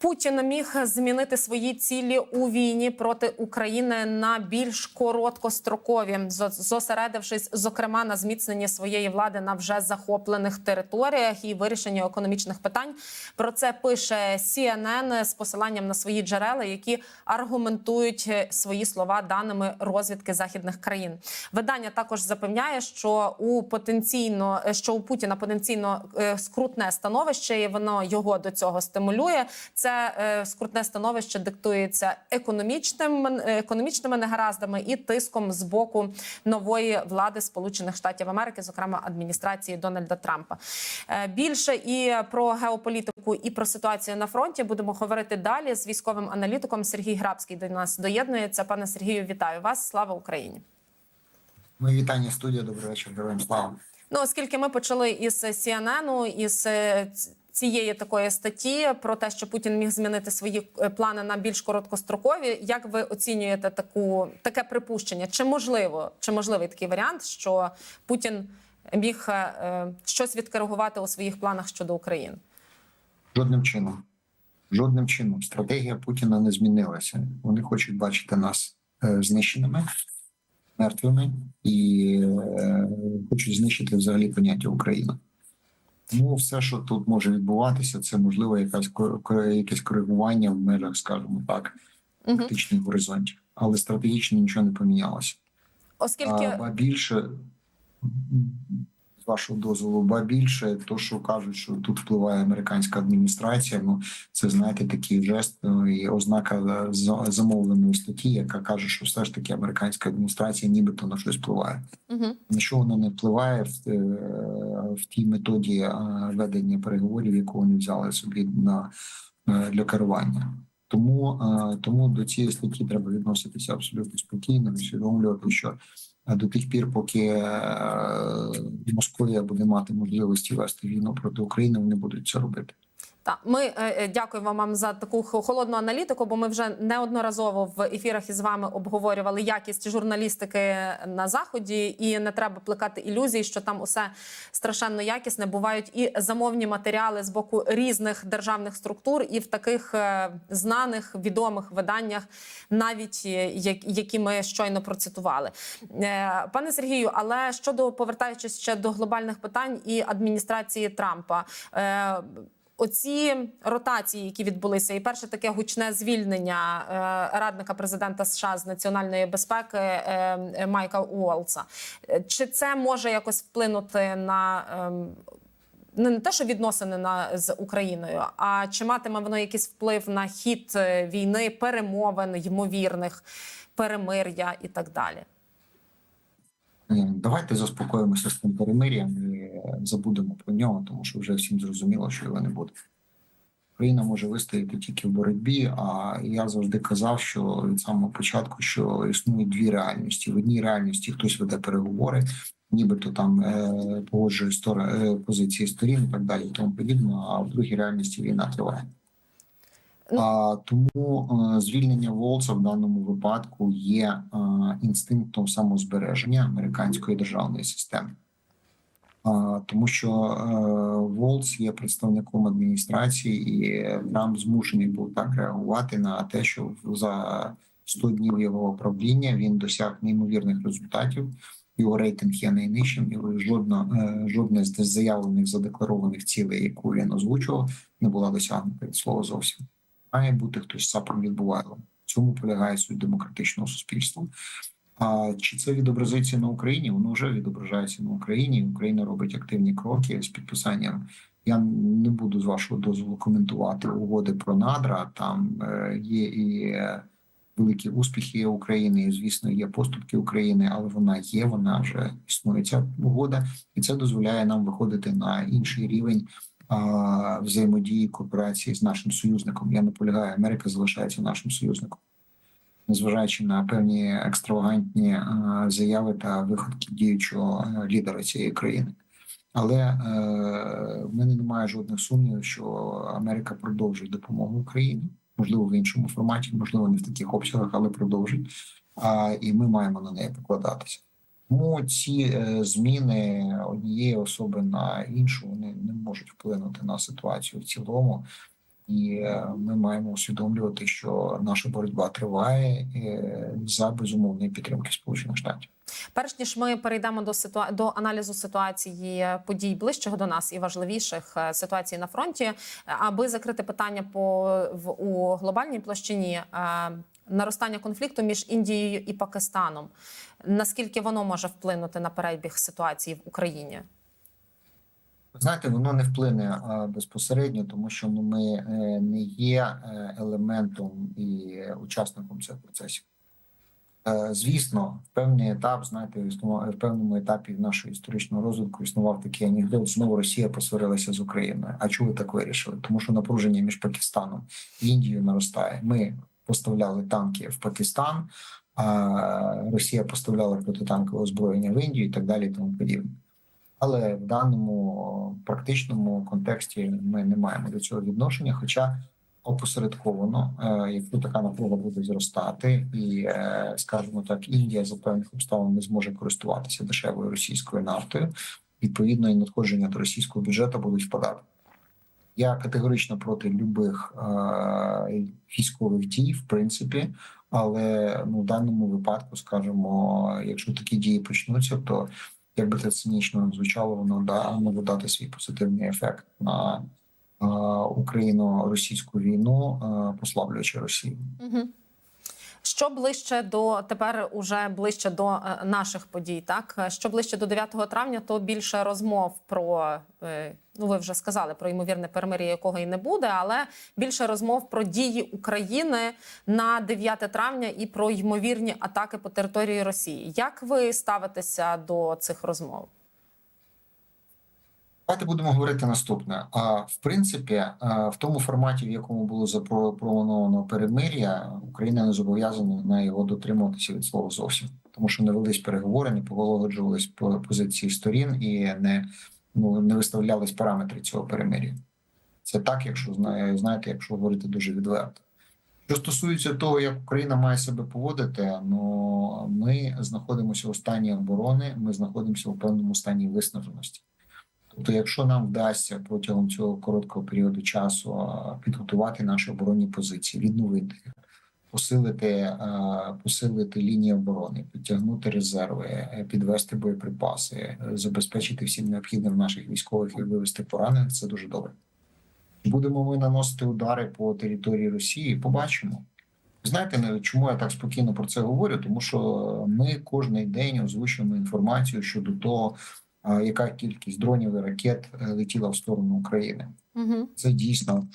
Путін міг змінити свої цілі у війні проти України на більш короткострокові, зо- зосередившись зокрема на зміцненні своєї влади на вже захоплених територіях і вирішенні економічних питань. Про це пише CNN з посиланням на свої джерела, які аргументують свої слова даними розвідки західних країн. Видання також запевняє, що у потенційно що у Путіна потенційно е, скрутне становище, і воно його до цього стимулює. Це е, скрутне становище диктується економічним е, економічними негараздами і тиском з боку нової влади Сполучених Штатів Америки, зокрема адміністрації Дональда Трампа. Е, Більше і про геополітику, і про ситуацію на фронті будемо говорити далі з військовим аналітиком Сергій Грабський до нас доєднується. Пане Сергію, вітаю вас! Слава Україні! Мої вітання студія. Добрий вечір. Героям слава. Ну, оскільки ми почали із CNN, із е, цієї такої статті про те, що Путін міг змінити свої е, плани на більш короткострокові, як ви оцінюєте таку таке припущення? Чи можливо, чи можливий такий варіант, що Путін міг е, е, щось відкоригувати у своїх планах щодо України? Жодним чином. Жодним чином. Стратегія Путіна не змінилася. Вони хочуть бачити нас е, знищеними, мертвими і е, хочуть знищити взагалі поняття Україна. Тому все, що тут може відбуватися, це можливо якась якесь коригування в межах, скажімо так, тактичних горизонтів. Але стратегічно нічого не помінялося. Оскільки А, більше вашого дозволу, ба більше, то що кажуть, що тут впливає американська адміністрація. Ну це знаєте такий жест ну, і ознака за- замовленої статті, яка каже, що все ж таки американська адміністрація нібито на щось впливає. угу. На що вона не впливає в, е, в тій методі е, ведення переговорів, яку вони взяли собі на е, для керування. Тому, тому до цієї статті треба відноситися абсолютно спокійно, усвідомлювати, що до тих пір, поки е, Московія буде мати можливості вести війну проти України, вони будуть це робити. Так, ми е, е, дякуємо вам за таку холодну аналітику, бо ми вже неодноразово в ефірах із вами обговорювали якість журналістики на заході, і не треба плекати ілюзій, що там усе страшенно якісне. Бувають і замовні матеріали з боку різних державних структур, і в таких е, знаних відомих виданнях, навіть які ми щойно процитували. Пане Сергію, але щодо повертаючись ще до глобальних питань і адміністрації Трампа. Оці ротації, які відбулися, і перше таке гучне звільнення е, радника президента США з національної безпеки е, е, Майка Уолса. Чи це може якось вплинути на ем, не те, що відносини на з Україною, а чи матиме воно якийсь вплив на хід війни, перемовин, ймовірних перемир'я і так далі? Давайте заспокоїмося з тим перемир'ям забудемо про нього, тому що вже всім зрозуміло, що його не буде. Україна може вистояти тільки в боротьбі. А я завжди казав, що від самого початку, що існують дві реальності. В одній реальності хтось веде переговори, нібито там е, погоджує стор... е, позиції сторін і так далі, і тому подібне. А в другій реальності війна триває. А, тому е, звільнення Волца в даному випадку є е, інстинктом самозбереження американської державної системи. Тому що е, Волц є представником адміністрації, і Трамп змушений був так реагувати на те, що за 100 днів його правління він досяг неймовірних результатів. Його рейтинг є найнижчим, і жодна е, жодне з заявлених задекларованих цілей, яку він озвучував, не була досягнута від слова зовсім. Має бути хтось сапом. В цьому полягає суть демократичного суспільства. А чи це відобразиться на Україні? Воно вже відображається на Україні. Україна робить активні кроки з підписанням. Я не буду з вашого дозволу коментувати угоди про надра. Там е, є і е, великі успіхи України, і звісно, є поступки України, але вона є, вона вже існує ця угода, і це дозволяє нам виходити на інший рівень взаємодії кооперації з нашим союзником. Я наполягаю, Америка залишається нашим союзником незважаючи на певні екстравагантні е, заяви та виходки діючого е, лідера цієї країни. Але е, в мене немає жодних сумнівів, що Америка продовжить допомогу Україні, можливо, в іншому форматі, можливо, не в таких обсягах, але продовжить. А, і ми маємо на неї покладатися. Тому ці е, зміни однієї особи на іншу вони не можуть вплинути на ситуацію в цілому. І е, ми маємо усвідомлювати, що наша боротьба триває е, за безумовної підтримки Сполучених Штатів. Перш ніж ми перейдемо до ситуа... до аналізу ситуації подій ближчих до нас і важливіших е, ситуацій на фронті, е, аби закрити питання по в у глобальній площині. е, Наростання конфлікту між Індією і Пакистаном. Наскільки воно може вплинути на перебіг ситуації в Україні? Знаєте, воно не вплине безпосередньо, тому що ну, ми е, не є е, елементом і учасником цих процесів. Е, Звісно, в певний етап, знаєте, в певному етапі нашого історичного розвитку існував такий анекдот. Знову Росія посварилася з Україною. А чому ви так вирішили? Тому що напруження між Пакистаном і Індією наростає. Ми поставляли танки в Пакистан, а Росія поставляла протитанкове озброєння в Індію і так далі, і тому подібне. Але в даному практичному контексті ми не маємо до цього відношення. Хоча опосередковано, е, якщо така напруга буде зростати, і е, скажімо так, Індія за певних обставин не зможе користуватися дешевою російською нафтою, відповідно, і надходження до російського бюджету будуть впадати. Я категорично проти любих е, військових дій, в принципі, але ну, в даному випадку, скажімо, якщо такі дії почнуться, то як би це цинічно не звучало, воно може дати свій позитивний ефект на україно-російську війну, послаблюючи Росію. Угу. Що ближче до тепер уже ближче до е, наших подій, так що ближче до 9 травня, то більше розмов про е, ну ви вже сказали про ймовірне перемир'я, якого і не буде, але більше розмов про дії України на 9 травня і про ймовірні атаки по території Росії. Як ви ставитеся до цих розмов? Давайте будемо говорити наступне. А в принципі, е, в тому форматі, в якому було запропоновано перемир'я, Україна не зобов'язана на його дотримуватися від слова зовсім, тому що не велись переговори, не поголоджувались по позиції сторін і не ну не виставлялись параметри цього перемир'я. Це так, якщо знає, знаєте, якщо говорити дуже відверто. Що стосується того, як Україна має себе поводити, ну ми знаходимося у стані оборони, ми знаходимося у певному стані виснаженості. Тобто, якщо нам вдасться протягом цього короткого періоду часу підготувати наші оборонні позиції, відновити їх, посилити, посилити лінії оборони, підтягнути резерви, е, підвести боєприпаси, е, забезпечити всім необхідним наших військових і вивести поранених, це дуже добре. Будемо ми наносити удари по території Росії, побачимо. Знаєте, чому я так спокійно про це говорю? Тому що ми кожен день озвучуємо інформацію щодо того, яка кількість дронів і ракет е, летіла в сторону України. Угу. Це дійсно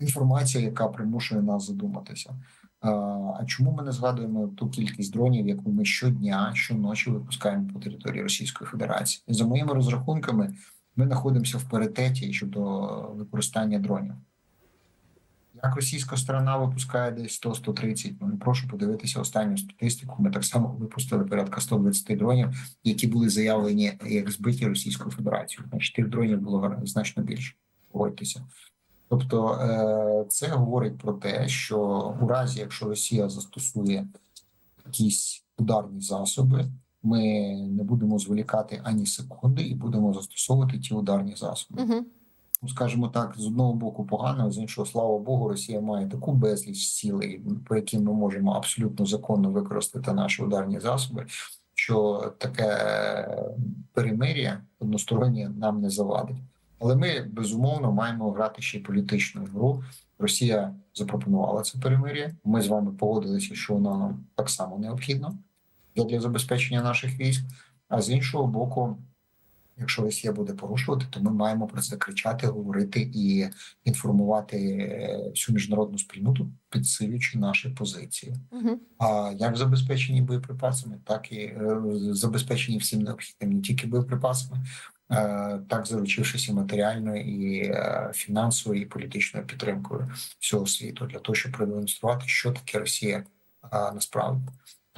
інформація, яка примушує нас задуматися. А чому ми не згадуємо ту кількість дронів, яку ми щодня, щоночі випускаємо по території Російської Федерації? За моїми розрахунками, ми знаходимося в паритеті щодо використання дронів. Як російська сторона випускає десь 100-130, ну прошу подивитися останню статистику. Ми так само випустили порядка 120 дронів, які були заявлені як збиті Російською Федерацією. Значить, тих дронів було значно більше. Погодьтеся. Тобто, е, це говорить про те, що у разі, якщо Росія застосує якісь ударні засоби, ми не будемо зволікати ані секунди і будемо застосовувати ті ударні засоби Угу. скажімо так, з одного боку погано, а з іншого, слава Богу, Росія має таку безліч цілей, по яким ми можемо абсолютно законно використати наші ударні засоби. Що таке перемир'я одностороннє нам не завадить, але ми безумовно маємо грати ще й політичну гру. Росія запропонувала це перемир'я. Ми з вами погодилися, що воно нам так само необхідно для забезпечення наших військ. А з іншого боку, Якщо Росія буде порушувати, то ми маємо про це кричати, говорити і інформувати е, всю міжнародну спільноту, підсилюючи наші позиції. Угу. А як забезпечені боєприпасами, так і е, забезпечені всім необхідним не тільки боєприпасами, так заручившись і матеріальною, і е, фінансовою, і політичною підтримкою всього світу для того, щоб продемонструвати, що таке Росія насправді.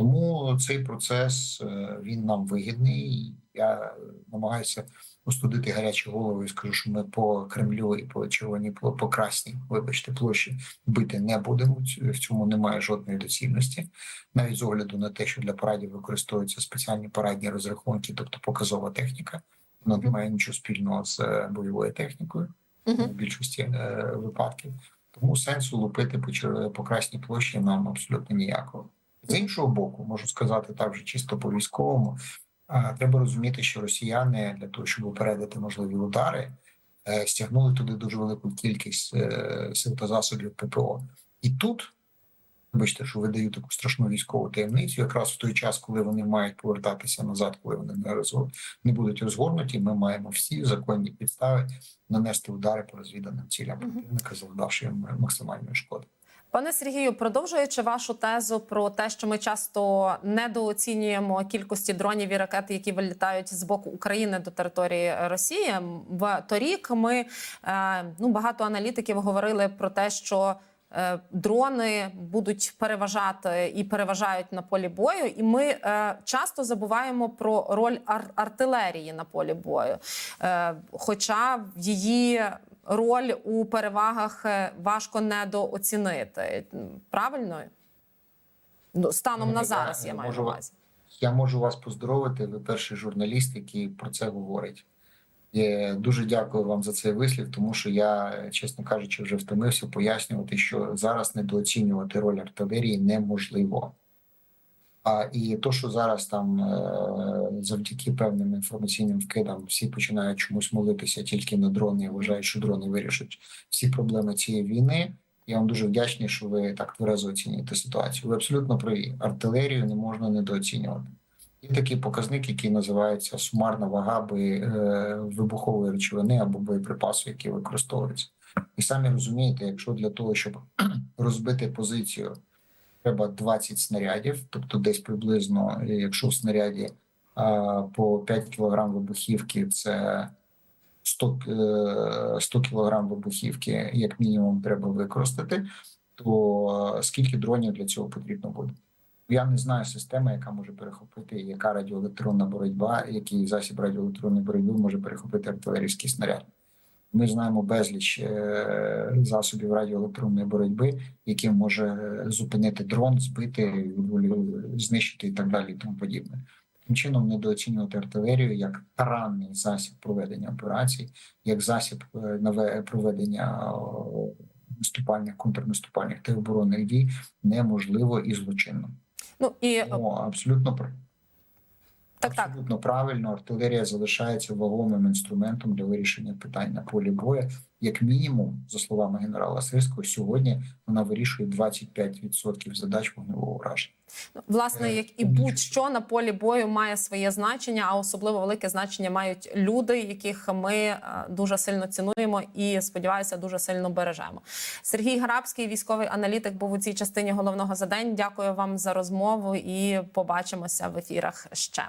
Тому цей процес е, він нам вигідний. Я намагаюся остудити гарячі голови і скажу, що ми по Кремлю і по червоній по красній, вибачте, площі бити не будемо. В цьому немає жодної доцільності, навіть з огляду на те, що для парадів використовуються спеціальні парадні розрахунки, тобто показова техніка. Вона не має нічого спільного з е, бойовою технікою в більшості е, випадків. Тому сенсу лупити по, по Красній площі нам абсолютно ніякого. З іншого боку, можу сказати так вже чисто по військовому. а, Треба розуміти, що росіяни для того, щоб упередити можливі удари, е, стягнули туди дуже велику кількість е, сил та засобів ППО. І тут, вибачте, що видаю таку страшну військову таємницю, якраз в той час, коли вони мають повертатися назад, коли вони не розгор- не будуть розгорнуті, ми маємо всі законні підстави нанести удари по розвіданим цілям противника, завдавши їм максимальної шкоди. Пане Сергію, продовжуючи вашу тезу про те, що ми часто недооцінюємо кількості дронів і ракет, які вилітають з боку України до території Росії. В торік ми е, ну багато аналітиків говорили про те, що дрони будуть переважати і переважають на полі бою, і ми е, часто забуваємо про роль ар- артилерії на полі бою. Е, хоча її роль у перевагах е, важко недооцінити. Правильно? Ну, Станом Ну, на зараз я маю можу на увазі. Я можу вас поздоровити. Ви перший журналіст, який про це говорить. Я дуже дякую вам за цей вислів, тому що я, чесно кажучи, вже втомився пояснювати, що зараз недооцінювати роль артилерії неможливо. А і то, що зараз там е, завдяки певним інформаційним вкидам всі починають чомусь молитися тільки на дрони і вважають, що дрони вирішать всі проблеми цієї війни. Я вам дуже вдячний, що ви так тверезо оцінюєте ситуацію. Ви абсолютно праві. Артилерію не можна недооцінювати. Є такий показник, який називається сумарна вага би, е, вибухової речовини або боєприпасу, які використовуються. І самі розумієте, якщо для того, щоб розбити позицію, треба 20 снарядів, тобто десь приблизно, е, якщо в снаряді по 5 кг вибухівки, це 100, е, 100 кг вибухівки, як мінімум, треба використати, то е, скільки дронів для цього потрібно буде? Я не знаю системи, яка може перехопити, яка радіоелектронна боротьба, який засіб радіоелектронної боротьби може перехопити артилерійський снаряд. Ми знаємо безліч е, засобів радіоелектронної боротьби, які може зупинити дрон, збити, знищити і так далі, і тому подібне. Таким чином, недооцінювати артилерію як таранний засіб проведення операцій, як засіб е, проведення наступальних контрнаступальних та оборонних дій неможливо і злочинно. Ну і Тому абсолютно так, абсолютно так. абсолютно правильно. Артилерія залишається вагомим інструментом для вирішення питань на полі бою. Як мінімум, за словами генерала Сирського, сьогодні вона вирішує 25% задач вогневого ураження. Ну, Власне, Е, як і будь-що на полі бою має своє значення, а особливо велике значення мають люди, яких ми е, дуже сильно цінуємо і сподіваюся, дуже сильно бережемо. Сергій Гарабський, військовий аналітик, був у цій частині головного за день. Дякую вам за розмову і побачимося в ефірах ще.